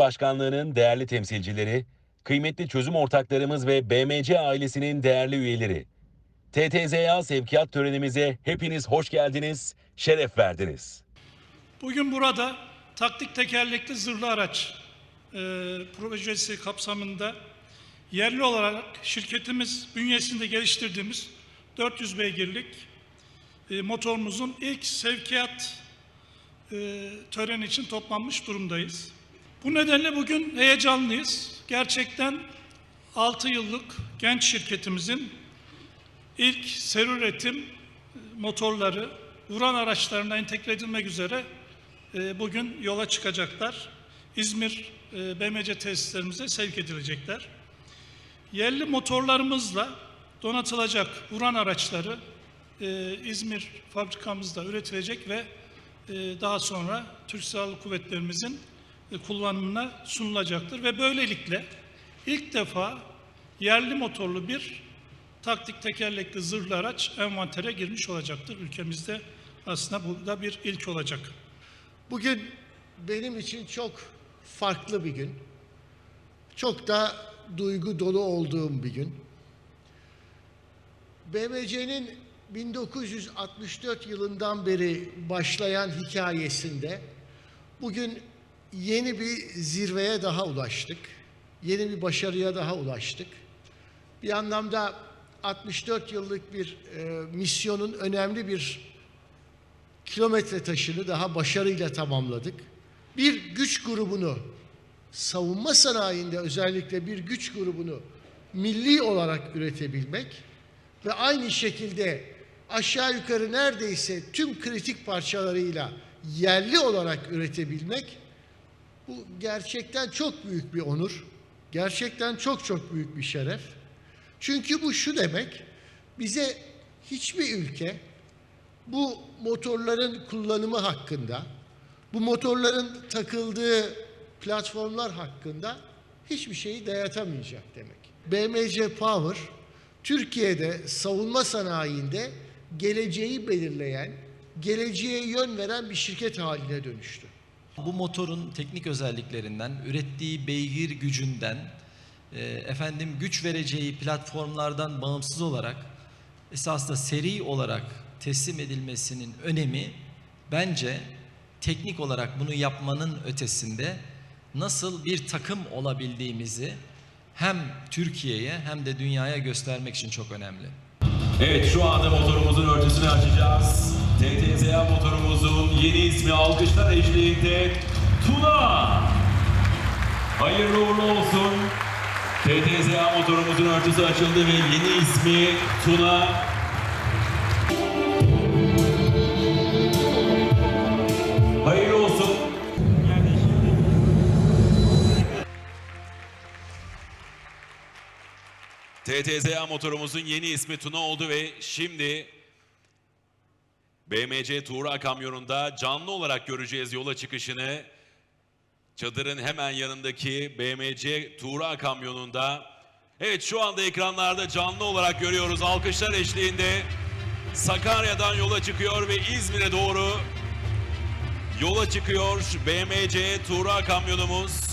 Başkanlığı'nın değerli temsilcileri, kıymetli çözüm ortaklarımız ve BMC ailesinin değerli üyeleri. TTZA sevkiyat törenimize hepiniz hoş geldiniz, şeref verdiniz. Bugün burada taktik tekerlekli zırhlı araç e, projesi kapsamında yerli olarak şirketimiz bünyesinde geliştirdiğimiz 400 beygirlik e, motorumuzun ilk sevkiyat e, töreni için toplanmış durumdayız. Bu nedenle bugün heyecanlıyız. Gerçekten 6 yıllık genç şirketimizin ilk seri üretim e, motorları vuran araçlarına entegre edilmek üzere e, bugün yola çıkacaklar. İzmir e, BMC tesislerimize sevk edilecekler. Yerli motorlarımızla donatılacak vuran araçları İzmir fabrikamızda üretilecek ve daha sonra Türk Silahlı Kuvvetlerimizin kullanımına sunulacaktır ve böylelikle ilk defa yerli motorlu bir taktik tekerlekli zırhlı araç envantere girmiş olacaktır. Ülkemizde aslında bu da bir ilk olacak. Bugün benim için çok farklı bir gün. Çok da duygu dolu olduğum bir gün. BMC'nin 1964 yılından beri başlayan hikayesinde bugün yeni bir zirveye daha ulaştık. Yeni bir başarıya daha ulaştık. Bir anlamda 64 yıllık bir e, misyonun önemli bir kilometre taşını daha başarıyla tamamladık. Bir güç grubunu savunma sanayinde özellikle bir güç grubunu milli olarak üretebilmek ve aynı şekilde aşağı yukarı neredeyse tüm kritik parçalarıyla yerli olarak üretebilmek bu gerçekten çok büyük bir onur. Gerçekten çok çok büyük bir şeref. Çünkü bu şu demek, bize hiçbir ülke bu motorların kullanımı hakkında, bu motorların takıldığı platformlar hakkında hiçbir şeyi dayatamayacak demek. BMC Power, Türkiye'de savunma sanayinde geleceği belirleyen, geleceğe yön veren bir şirket haline dönüştü. Bu motorun teknik özelliklerinden, ürettiği beygir gücünden, e, efendim güç vereceği platformlardan bağımsız olarak esasında seri olarak teslim edilmesinin önemi bence teknik olarak bunu yapmanın ötesinde nasıl bir takım olabildiğimizi hem Türkiye'ye hem de dünyaya göstermek için çok önemli. Evet şu anda motorumuzun örtüsünü açacağız. TTZA motorumuzun yeni ismi alkışlar eşliğinde Tuna. Hayırlı uğurlu olsun. TTZA motorumuzun örtüsü açıldı ve yeni ismi Tuna. Hayırlı olsun. TTZA motorumuzun yeni ismi Tuna oldu ve şimdi BMC Tuğra kamyonunda canlı olarak göreceğiz yola çıkışını. Çadırın hemen yanındaki BMC Tuğra kamyonunda. Evet şu anda ekranlarda canlı olarak görüyoruz. Alkışlar eşliğinde Sakarya'dan yola çıkıyor ve İzmir'e doğru yola çıkıyor BMC Tuğra kamyonumuz.